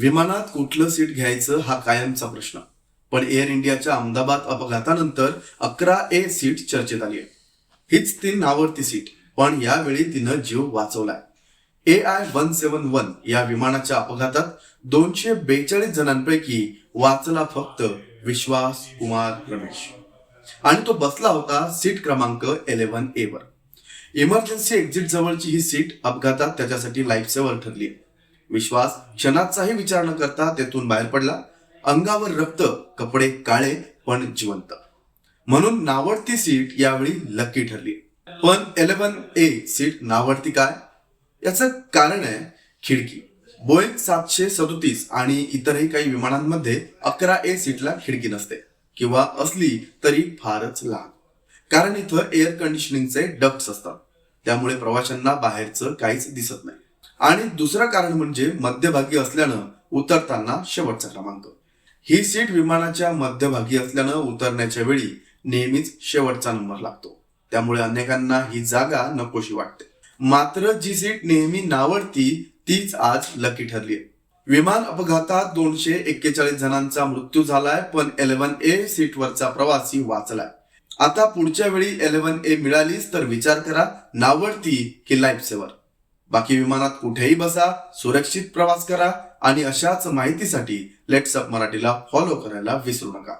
विमानात कुठलं सीट घ्यायचं हा कायमचा प्रश्न. पण एअर इंडियाच्या अहमदाबाद अपघातानंतर अकरा ए सीट चर्चेत आली आहे हीच ती नावरती सीट. पण यावेळी तिनं जीव वाचवलाय. A I one seven one या विमानाच्या अपघातात दोनशे बेचाळीस जणांपैकी वाचला फक्त विश्वास कुमार रमेश. आणि तो बसला होता सीट क्रमांक इलेव्हन ए वर. इमर्जन्सी एक्झिट जवळची ही सीट अपघातात त्याच्यासाठी लाईफ सेवर ठरली विश्वास क्षणाचाही विचार न करता तेथून बाहेर पडला. अंगावर रक्त कपडे काळे पण जिवंत. म्हणून नावडती सीट यावेळी लकी ठरली. पण इलेव्हन ए सीट नावडती काय? याचं कारण आहे खिडकी. बोईंग सातशे सदोतीस आणि इतरही काही विमानांमध्ये अकरा ए सीटला खिडकी नसते. किंवा असली तरी फारच लहान. कारण इथं एअर कंडिशनिंगचे डक्ट्स असतात. त्यामुळे प्रवाशांना बाहेरचं काहीच दिसत नाही. आणि दुसरं कारण म्हणजे मध्यभागी असल्यानं उतरताना शेवटचा क्रमांक. ही सीट विमानाच्या मध्यभागी असल्यानं उतरण्याच्या वेळी नेहमीच शेवटचा नंबर लागतो. त्यामुळे अनेकांना ही जागा नकोशी वाटते. मात्र जी सीट नेहमी नावडती तीच आज लकी ठरली विमान अपघातात दोनशे एक्केचाळीस जणांचा मृत्यू झालाय पण एलेव्हन ए सीटवरचा प्रवासी वाचलाय. आता पुढच्या वेळी एलेव्हन ए मिळालीच तर विचार करा नावडती की लाईफ सेवर बाकी विमानात कुठेही बसा सुरक्षित प्रवास करा आणि अशाच माहितीसाठी लेट्सअप मराठीला फॉलो करायला विसरू नका.